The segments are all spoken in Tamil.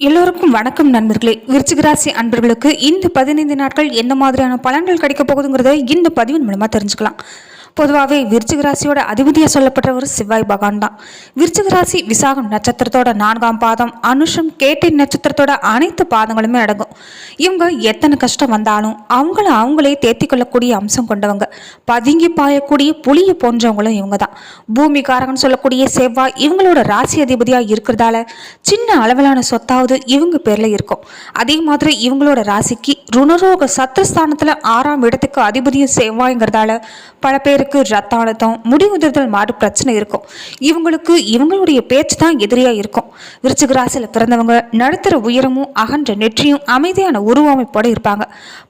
எல்லோருக்கும் வணக்கம் நண்பர்களே. விருச்சிகராசி அன்பர்களுக்கு இந்த பதினைந்து நாட்கள் எந்த மாதிரியான பலன்கள் கிடைக்க போகுதுங்கிறத இந்த பதிவின் மூலமாக தெரிஞ்சுக்கலாம். பொதுவாகவே விருச்சிக ராசியோட அதிபதியாக சொல்லப்படுறவர் சிவாய் பகவான் தான். விருச்சிக ராசி விசாகம் நட்சத்திரத்தோட நான்காம் பாதம் அனுஷம் கேட்டை நட்சத்திரத்தோட அனைத்து பாதங்களுமே அடங்கும். இவங்க எத்தனை கஷ்டம் வந்தாலும் அவங்கள அவங்களே தேத்தி கொள்ளக்கூடிய அம்சம் கொண்டவங்க. பதுங்கி பாயக்கூடிய புளிய போன்றவங்களும் இவங்க தான். பூமிகாரகன் சொல்லக்கூடிய செவ்வாய் இவங்களோட ராசி அதிபதியாக இருக்கிறதால சின்ன அளவிலான சொத்தாவது இவங்க பேரில் இருக்கும். அதே மாதிரி இவங்களோட ராசிக்கு ருணரோக சத்திரஸ்தானத்துல ஆறாம் இடத்துக்கு அதிபதியும் செவ்வாய்ங்கிறதால பல பேருக்கு ரத்த அழுத்தம் முடி உதிர்தல் மாடு பிரச்சனை இருக்கும். இவங்களுக்கு இவங்களுடைய பேச்சு தான் எதிரியா இருக்கும். விருச்சிக ராசியில பிறந்தவங்க நடுத்தர உயரமும் அகன்ற நெற்றியும் அமைதியான உருவமைப்போட இருப்பாங்க.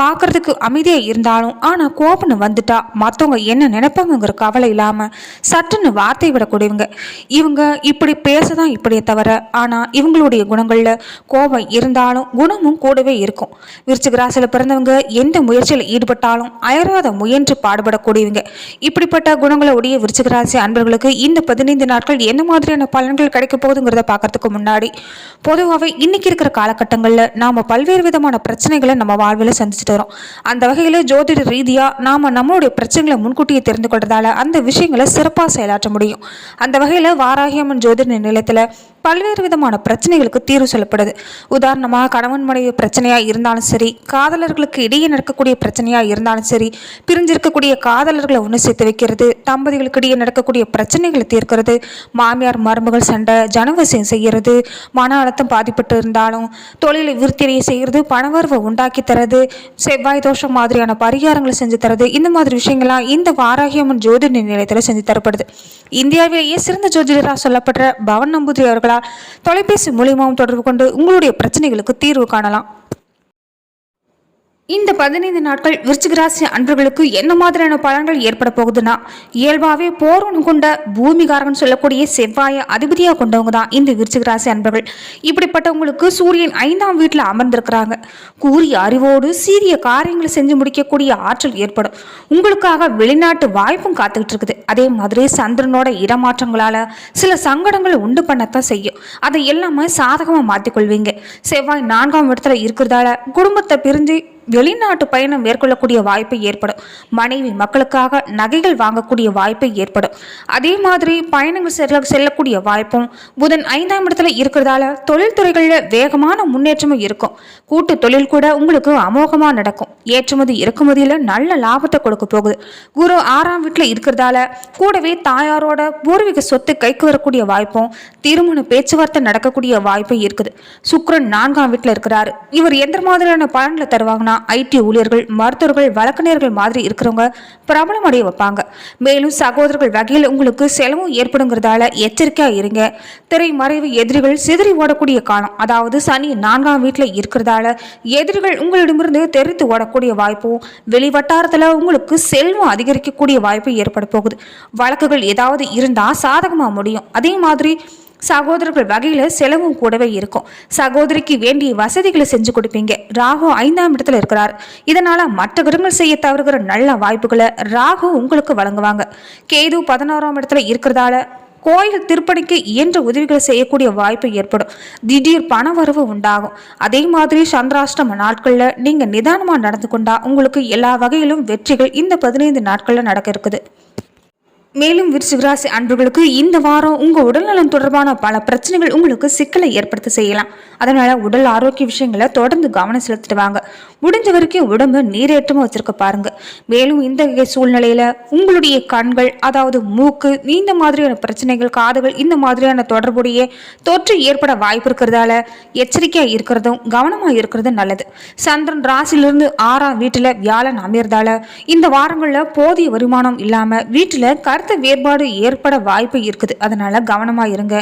பார்க்கறதுக்கு அமைதியா இருந்தாலும் ஆனா கோபம்னு வந்துட்டா மற்றவங்க என்ன நினைப்பாங்கங்கிற கவலை இல்லாம சட்டுன்னு வார்த்தை விடக்கூடியவங்க. இவங்க இப்படி பேசதான் இப்படியே தவிர ஆனா இவங்களுடைய குணங்கள்ல கோபம் இருந்தாலும் குணமும் கூடவே இருக்கும். விருச்சிக ராசியில பிறந்தவங்க எந்த முயற்சியில் ஈடுபட்டாலும் அயராத முயன்று பாடுபடக்கூடியவங்க. இப்படிப்பட்ட குணங்களை உடைய விருச்சிகராசி அன்பர்களுக்கு இந்த பதினைந்து நாட்கள் என்ன மாதிரியான பலன்கள் கிடைக்க போகுதுங்கிறத பார்க்கறதுக்கு முன்னாடி பொதுவாகவே இன்னைக்கு இருக்கிற காலகட்டங்களில் நாம் பல்வேறு விதமான பிரச்சனைகளை நம்ம வாழ்வில் சந்திச்சுட்டு வரோம் அந்த வகையில் ஜோதிட ரீதியாக நாம் நம்மளுடைய பிரச்சனைகளை முன்கூட்டியே தெரிந்து கொள்றதால அந்த விஷயங்களை சிறப்பாக செயலாற்ற முடியும். அந்த வகையில் வாராகியம்மன் ஜோதிட நிலையத்தில் பல்வேறு விதமான பிரச்சனைகளுக்கு தீர்வு சொல்லப்படுது. உதாரணமாக கணவன் மனைவி பிரச்சனையாக இருந்தாலும் சரி காதலர்களுக்கு இடையே நடக்கக்கூடிய பிரச்சனையாக இருந்தாலும் சரி பிரிஞ்சிருக்கக்கூடிய காதலர்களை ஒன்று சேர்த்து வைக்கிறது தம்பதிகளுக்கு இடையே நடக்கக்கூடிய பிரச்சனைகளை தீர்க்கிறது மாமியார் மருமகள் சண்டை ஜனவசியம் செய்கிறது மன அழுத்தம் பாதிப்பட்டு இருந்தாலும் தொழிலை விருத்தியை செய்கிறது பணவரவை உண்டாக்கி தரது செவ்வாய் தோஷம் மாதிரியான பரிகாரங்களை செஞ்சு தரது இந்த மாதிரி விஷயங்கள்லாம் இந்த வாராகியம்மன் ஜோதிட நிலையத்தில் செஞ்சு தரப்படுது. இந்தியாவிலேயே சிறந்த ஜோதிடராக சொல்லப்படுற பவன் நம்பூதிரி தொலைபேசி மூலியமாகவும் தொடர்பு கொண்டு உங்களுடைய பிரச்சனைகளுக்கு தீர்வு காணலாம். இந்த பதினைந்து நாட்கள் விருச்சிகராசி அன்பர்களுக்கு என்ன மாதிரியான பலன்கள் ஏற்பட போகுதுன்னா இயல்பாகவே போர்வன் கொண்ட பூமிகாரகன் சொல்லக்கூடிய செவ்வாயை அதிபதியாக கொண்டவங்க தான் இந்த விருச்சிகராசி அன்பர்கள். இப்படிப்பட்டவங்களுக்கு சூரியன் ஐந்தாம் வீட்டில் அமர்ந்திருக்கிறாங்க. கூறிய அறிவோடு சீரிய காரியங்களை செஞ்சு முடிக்கக்கூடிய ஆற்றல் ஏற்படும். உங்களுக்காக வெளிநாட்டு வாய்ப்பும் காத்துக்கிட்டு இருக்குது. அதே மாதிரி சந்திரனோட இடமாற்றங்களால சில சங்கடங்களை உண்டு பண்ணத்தான் செய்யும். அதை எல்லாமே சாதகமாக மாற்றிக்கொள்வீங்க செவ்வாய் நான்காம் இடத்துல இருக்கிறதால குடும்பத்தை பிரிஞ்சு வெளிநாட்டு பயணம் மேற்கொள்ளக்கூடிய வாய்ப்பு ஏற்படும். மனைவி மக்களுக்காக நகைகள் வாங்கக்கூடிய வாய்ப்பு ஏற்படும். அதே மாதிரி பயணங்கள் செல்ல செல்லக்கூடிய வாய்ப்பும் புதன் ஐந்தாம் இடத்துல இருக்கிறதால தொழில்துறைகளில் வேகமான முன்னேற்றமும் இருக்கும். கூட்டு தொழில் கூட உங்களுக்கு அமோகமாக நடக்கும். ஏற்றுமதி இறக்குமதியில் நல்ல லாபத்தை கொடுக்க போகுது. குரு ஆறாம் வீட்டில் இருக்கிறதால கூடவே தாயாரோட பூர்வீக சொத்து கைக்கு வரக்கூடிய வாய்ப்பும் திருமண பேச்சுவார்த்தை நடக்கக்கூடிய வாய்ப்பும் இருக்குது. சுக்கிரன் நான்காம் வீட்டில் இருக்கிறாரு. இவர் எந்த மாதிரியான பலன்களை தருவாங்கன்னா ஐடி ஊழியர்கள் மருத்துவர்கள் வழக்கறிஞர்கள் மாதிரி இருக்கிறவங்க பிரபலம் அடைய வைப்பாங்க. மேலும் சகோதரர்கள் வகையில் உங்களுக்கு செலவும் ஏற்படுங்கிறதால எச்சரிக்கையாக இருங்க. திரைமறைவு எதிரிகள் சிதறி ஓடக்கூடிய காலம் அதாவது சனி நான்காம் வீட்டில் இருக்கிறதால எதிரிகள் உங்களிடமிருந்து தெரித்து ஓடக்கூடிய வாய்ப்பும் வெளிவட்டாரத்தில் உங்களுக்கு செல்வம் அதிகரிக்கக்கூடிய வாய்ப்பு ஏற்பட போகுது. வழக்குகள் ஏதாவது இருந்தால் சாதகமாக முடியும். அதே மாதிரி சகோதரர்கள் வகையில் செலவும் கூடவே இருக்கும். சகோதரிக்கு வேண்டிய வசதிகளை செஞ்சு கொடுப்பீங்க. ராகு ஐந்தாம் இடத்துல இருக்கிறார். இதனால மற்ற கிரகங்கள் செய்ய தவறுகிற நல்ல வாய்ப்புகளை ராகு உங்களுக்கு வழங்குவாங்க. கேது பதினோராம் இடத்துல இருக்கிறதால கோயில் திருப்பணிக்கு இயன்ற உதவிகளை செய்யக்கூடிய வாய்ப்பு ஏற்படும். திடீர் பண வரவு உண்டாகும். அதே மாதிரி சந்திராஷ்டம நாட்களில் நீங்கள் நிதானமாக நடந்து கொண்டா உங்களுக்கு எல்லா வகையிலும் வெற்றிகள் இந்த பதினைந்து நாட்களில் நடக்க இருக்குது. மேலும் விருச்சிகராசி அன்பர்களுக்கு இந்த வாரம் உங்கள் உடல்நலம் தொடர்பான பல பிரச்சனைகள் உங்களுக்கு சிக்கலை ஏற்படுத்த செய்யலாம். அதனால் உடல் ஆரோக்கிய விஷயங்களை தொடர்ந்து கவனம் செலுத்திட்டு வாங்க முடிஞ்ச வரைக்கும் உடம்பு நீரேற்றமாக வச்சுருக்க பாருங்கள் மேலும் இந்த வகை உங்களுடைய கண்கள் அதாவது மூக்கு இந்த மாதிரியான பிரச்சனைகள் காதுகள் இந்த மாதிரியான தொடர்புடைய தொற்று ஏற்பட வாய்ப்பு இருக்கிறதால எச்சரிக்கையாக இருக்கிறதும் கவனமாக இருக்கிறதும் நல்லது. சந்திரன் ராசியிலிருந்து ஆறாம் வீட்டில் வியாழன் அமையிறதால இந்த வாரங்களில் போதிய வருமானம் இல்லாமல் வீட்டில் வீட்டுல கருத்து வேறுபாடு ஏற்பட வாய்ப்பு இருக்குது. அதனால கவனமா இருங்க.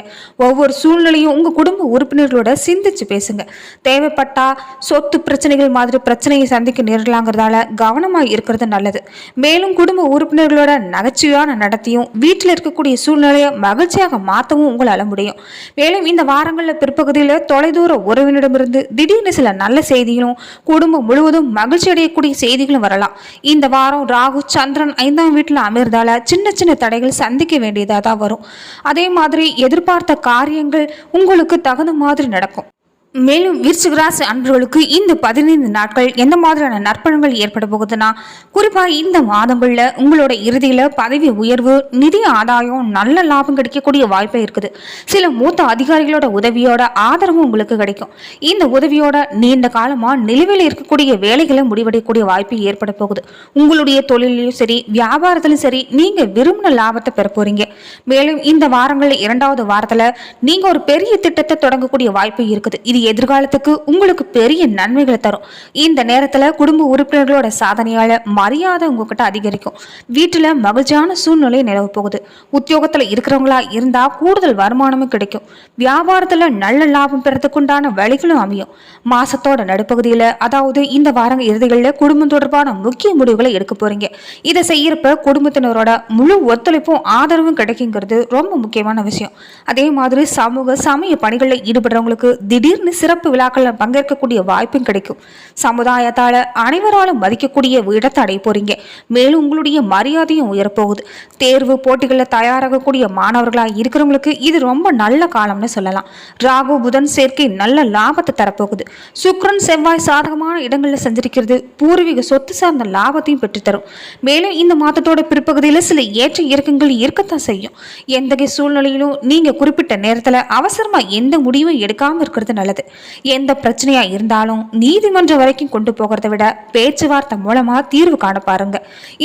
ஒவ்வொரு சூழ்நிலையும் உங்க குடும்ப உறுப்பினர்களோட சிந்திச்சு பேசுங்க. தேவைப்பட்டா சொத்து பிரச்சனைகள் மாதிரி பிரச்சனையை சந்திக்க நேரலாங்கிறதால கவனமா இருக்கிறது நல்லது. மேலும் குடும்ப உறுப்பினர்களோட நகைச்சுவையான நடத்தியும் வீட்டில் இருக்கக்கூடிய சூழ்நிலையை மகிழ்ச்சியாக மாற்றவும் உங்களால் முடியும். மேலும் இந்த வாரங்களில் பிற்பகுதியில் தொலைதூர உறவினிடமிருந்து திடீர்னு சில நல்ல செய்திகளும் குடும்பம் முழுவதும் மகிழ்ச்சி அடையக்கூடிய செய்திகளும் வரலாம். இந்த வாரம் ராகு சந்திரன் ஐந்தாம் வீட்டில் அமர்ந்தால சின்ன சின்ன தடைகள் சந்திக்க வேண்டியதாக தான் வரும். அதே மாதிரி எதிர்பார்த்த காரியங்கள் உங்களுக்கு தகுந்த மாதிரி நடக்கும். மேலும் விருச்சிகராசி அன்பர்களுக்கு இந்த பதினைந்து நாட்கள் எந்த மாதிரியான நற்பணங்கள் ஏற்பட போகுதுன்னா குறிப்பாக இந்த மாதங்களில் உங்களோட இறுதியில் பதவி உயர்வு நிதி ஆதாயம் நல்ல லாபம் கிடைக்கக்கூடிய வாய்ப்பே இருக்குது. சில மூத்த அதிகாரிகளோட உதவியோட ஆதரவும் உங்களுக்கு கிடைக்கும். இந்த உதவியோட நீண்ட காலமாக நிலுவையில் இருக்கக்கூடிய வேலைகளை முடிவடையக்கூடிய வாய்ப்பு ஏற்பட போகுது. உங்களுடைய தொழிலையும் சரி வியாபாரத்திலும் சரி நீங்கள் விரும்பின லாபத்தை பெற போகிறீங்க மேலும் இந்த வாரங்களில் இரண்டாவது வாரத்தில் நீங்கள் ஒரு பெரிய திட்டத்தை தொடங்கக்கூடிய வாய்ப்பு இருக்குது. இது எதிர்காலத்துக்கு உங்களுக்கு பெரிய நன்மைகளை தரும். இந்த நேரத்தில் குடும்ப உறுப்பினர்களோட சாதனையால் மரியாதை உங்ககிட்ட அதிகரிக்கும். வீட்டில் மகிழ்ச்சியான சூழ்நிலை நிலவ போகுது. உத்தியோகத்தில் இருக்கிறவங்களா இருந்தால் கூடுதல் வருமானமும் கிடைக்கும். வியாபாரத்தில் நல்ல லாபம் பெறத்துக்குண்டான வழிகளும் அமையும். மாசத்தோட நடுப்பகுதியில் அதாவது இந்த வார இறுதிகளில் குடும்பம் தொடர்பான முக்கிய முடிவுகளை எடுக்க போறீங்க. இதை செய்யறப்ப குடும்பத்தினரோட முழு ஒத்துழைப்பும் ஆதரவும் கிடைக்குங்கிறது ரொம்ப முக்கியமான விஷயம். அதே மாதிரி சமூக சமய பணிகளில் ஈடுபடுறவங்களுக்கு திடீர்னு சிறப்பு விழாக்களில் பங்கேற்கக்கூடிய வாய்ப்பும் கிடைக்கும். சமுதாயத்தால அனைவராலும் மதிக்கக்கூடிய இடத்தை அடைய போறீங்க. மேலும் உங்களுடைய மரியாதையும் உயரப்போகுது. தேர்வு போட்டிகளில் தயாராகக்கூடிய மாணவர்களாக இருக்கிறவங்களுக்கு இது ரொம்ப நல்ல காலம்னு சொல்லலாம். ராகு புதன் சேர்க்கை நல்ல லாபத்தை தரப்போகுது. சுக்ரன் செவ்வாய் சாதகமான இடங்களில் சஞ்சரிக்கிறது பூர்வீக சொத்து சார்ந்த லாபத்தையும் பெற்றுத்தரும். மேலும் இந்த மாதத்தோட பிற்பகுதியில் சில ஏற்ற இறக்கங்கள் இருக்கத்தான் செய்யும். எந்த சூழ்நிலையிலும் நீங்க குறிப்பிட்ட நேரத்தில் அவசரமா எந்த முடிவும் எடுக்காம இருக்கிறது நல்லது. எந்த பிரச்சனையா இருந்தாலும் நீதிமன்றம் வரைக்கும் கொண்டு போகிறத விட பேச்சுவார்த்தை மூலமா தீர்வு காண பாருங்க.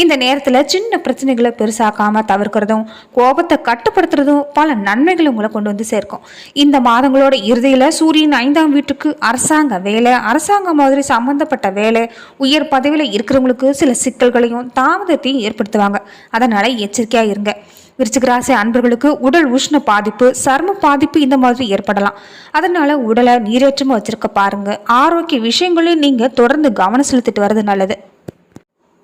இந்த நேரத்தில் சின்ன பிரச்சனைகளை பெருசாக்காம தவிர்க்கிறதும் கோபத்தை கட்டுப்படுத்துறதும் பல நன்மைகளை உங்களை கொண்டு வந்து சேர்க்கும். இந்த மாதங்களோட இறுதியில் சூரியன் ஐந்தாம் வீட்டுக்கு அரசாங்க வேலை அரசாங்கம் மாதிரி சம்பந்தப்பட்ட வேலை உயர் பதவியில் இருக்கிறவங்களுக்கு சில சிக்கல்களையும் தாமதத்தையும் ஏற்படுத்துவாங்க. அதனால எச்சரிக்கையா இருங்க. விருச்சிகராசி அன்பர்களுக்கு உடல் உஷ்ண பாதிப்பு சர்ம பாதிப்பு இந்த மாதிரி ஏற்படலாம். அதனால உடலை நீரேற்றமா வச்சுருக்க பாருங்க. ஆரோக்கிய விஷயங்களையும் நீங்க தொடர்ந்து கவனம் செலுத்திட்டு வர்றது நல்லது.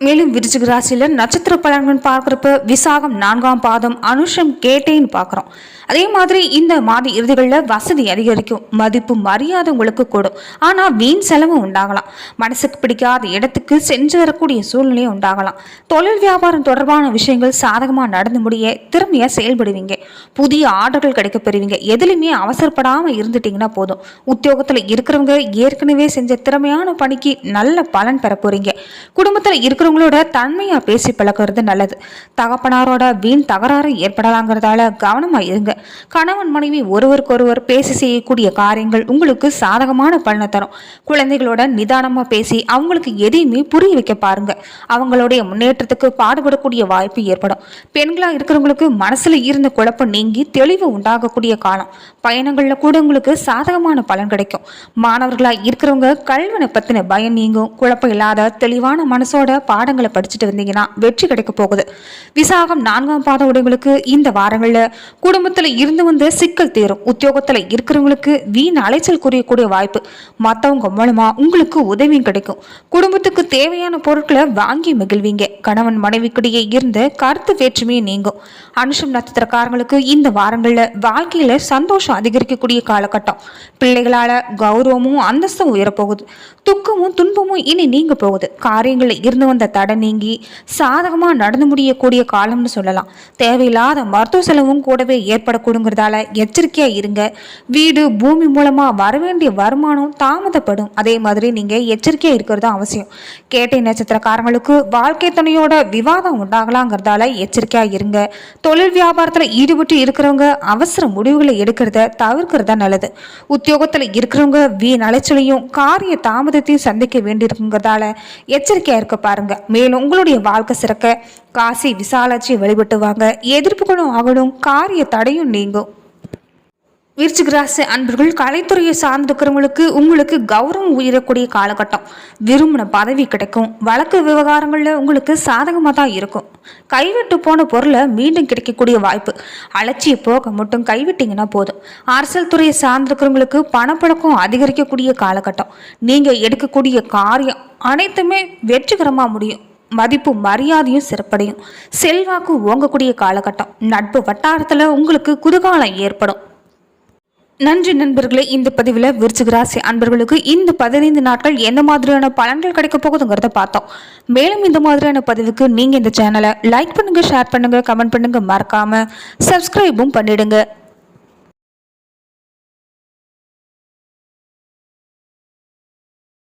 மேலும் விருச்சிக ராசியில நட்சத்திர பலன்கள் பார்க்குறப்ப விசாகம் நான்காம் பாதம் அனுஷம் கேட்டேன்னு பார்க்குறோம். அதே மாதிரி இந்த மாத இறுதிகளில் வசதி அதிகரிக்கும் மதிப்பு மரியாதை உங்களுக்கு கூடும். ஆனால் வீண் செலவு உண்டாகலாம். மனசுக்கு பிடிக்காத இடத்துக்கு சென்று வரக்கூடிய சூழ்நிலை உண்டாகலாம். தொழில் வியாபாரம் தொடர்பான விஷயங்கள் சாதகமாக நடந்து முடிய திறமையாக செயல்படுவீங்க. புதிய ஆர்டர்கள் கிடைக்க பெறுவீங்க. எதுலையுமே அவசரப்படாமல் இருந்துட்டீங்கன்னா போதும். உத்தியோகத்தில் இருக்கிறவங்க ஏற்கனவே செஞ்ச திறமையான பணிக்கு நல்ல பலன் பெற போறீங்க. குடும்பத்தில் இருக்கிறவங்களோட தன்மையாக பேசி பழக்கிறது நல்லது. தகப்பனாரோட வீண் தகராறு ஏற்படலாங்கிறதால கவனமாக இருங்க. கணவன் மனைவி ஒருவருக்கொருவர் பேசி செய்யக்கூடிய காரியங்கள் உங்களுக்கு சாதகமான பலனை தரும். குழந்தைகளோட நிதானமாக பேசி அவங்களுக்கு எதையுமே புரிய வைக்க பாருங்க. அவங்களுடைய முன்னேற்றத்துக்கு பாடுபடக்கூடிய வாய்ப்பு ஏற்படும். பெண்களாக இருக்கிறவங்களுக்கு மனசில் இருந்த குழப்பம் நீங்கி தெளிவு உண்டாகக்கூடிய காலம். பயணங்களில் கூட உங்களுக்கு சாதகமான பலன் கிடைக்கும். மாணவர்களாக இருக்கிறவங்க கல்வனை பற்றின பயம் நீங்கும். குழப்பம் இல்லாத தெளிவான மனசோட பாடங்களை படிச்சுட்டு வந்தீங்கன்னா வெற்றி கிடைக்க போகுது. விசாகம் நான்காம் பாத உடையவங்களுக்கு இந்த வாரங்களில் குடும்பத்தில் இருந்து வந்த சிக்கல் தீரும். உத்தியோகத்தில் இருக்கிறவங்களுக்கு வீண் அலைச்சல் குறையக்கூடிய வாய்ப்பு. மற்றவங்க மூலமா உங்களுக்கு உதவியும் கிடைக்கும். குடும்பத்துக்கு தேவையான பொருட்களை வாங்கி மகிழ்வீங்க. கணவன் மனைவிக்கிடையே இருந்த கருத்து வேற்றுமையை நீங்கும். அனுஷம் நட்சத்திரக்காரங்களுக்கு இந்த வாரங்களில் வாழ்க்கையில சந்தோஷம் அதிகரிக்கக்கூடிய காலகட்டம். பிள்ளைகளால கௌரவமும் அந்தஸ்தும் உயரப்போகுது துக்கமும் துன்பமும் இனி நீங்க போகுது. காரியங்களில் இருந்து வந்த தடை நீங்கி சாதகமாக நடந்து முடியக்கூடிய காலம்னு சொல்லலாம். தேவையில்லாத மருத்துவ செலவும் கூடவே ஏற்படக்கூடுங்கிறதால எச்சரிக்கையாக இருங்க. வீடு பூமி மூலமாக வர வேண்டிய வருமானம் தாமதப்படும். அதே மாதிரி நீங்கள் எச்சரிக்கையாக இருக்கிறது அவசியம். கேட்டை நட்சத்திரக்காரங்களுக்கு வாழ்க்கை துணையோட விவாதம் உண்டாகலாங்கிறதால எச்சரிக்கையாக இருங்க. தொழில் வியாபாரத்தில் ஈடுபட்டு இருக்கிறவங்க அவசர முடிவுகளை எடுக்கிறத தவிர்க்கிறதா நல்லது. உத்தியோகத்தில் இருக்கிறவங்க வீண் அலைச்சலையும் காரிய தாமதத்தையும் சந்திக்க வேண்டியிருக்குங்கிறதால எச்சரிக்கையாக இருக்க பாருங்க. மேலும் உங்களுடைய வாழ்க்கை சிறக்க காசி விசாலாட்சி வழிபட்டு வாங்க எதிர்ப்புகளும் ஆகணும். காரிய தடையும் நீங்கும். விருச்சிக ராசி அன்பர்கள் கலைத்துறையை சார்ந்திருக்கிறவங்களுக்கு உங்களுக்கு கௌரவம் உயரக்கூடிய காலகட்டம். விரும்பின பதவி கிடைக்கும். வழக்கு விவகாரங்களில் உங்களுக்கு சாதகமாக தான் இருக்கும். கைவிட்டு போன பொருளை மீண்டும் கிடைக்கக்கூடிய வாய்ப்பு. அலட்சிய போக மட்டும் கைவிட்டிங்கன்னா போதும். அரசியல் துறையை சார்ந்திருக்கிறவங்களுக்கு பணப்பழக்கம் அதிகரிக்கக்கூடிய காலகட்டம். நீங்கள் எடுக்கக்கூடிய காரியம் அனைத்துமே வெற்றிகரமாக முடியும். மதிப்பு மரியாதையும் சிறப்படையும். செல்வாக்கு ஓங்கக்கூடிய காலகட்டம். நட்பு வட்டாரத்தில் உங்களுக்கு குதூகாலம் ஏற்படும். நன்றி நண்பர்களே இந்த பதிவில் விருச்சிக ராசி அன்பர்களுக்கு இந்த பதினைந்து நாட்கள் எந்த மாதிரியான பலன்கள் கிடைக்க போகுதுங்கிறத பார்த்தோம். மேலும் இந்த மாதிரியான பதிவுக்கு நீங்கள் இந்த சேனலை லைக் பண்ணுங்கள் ஷேர் பண்ணுங்கள் கமெண்ட் பண்ணுங்கள் மறக்காமல் சப்ஸ்கிரைபும் பண்ணிடுங்க.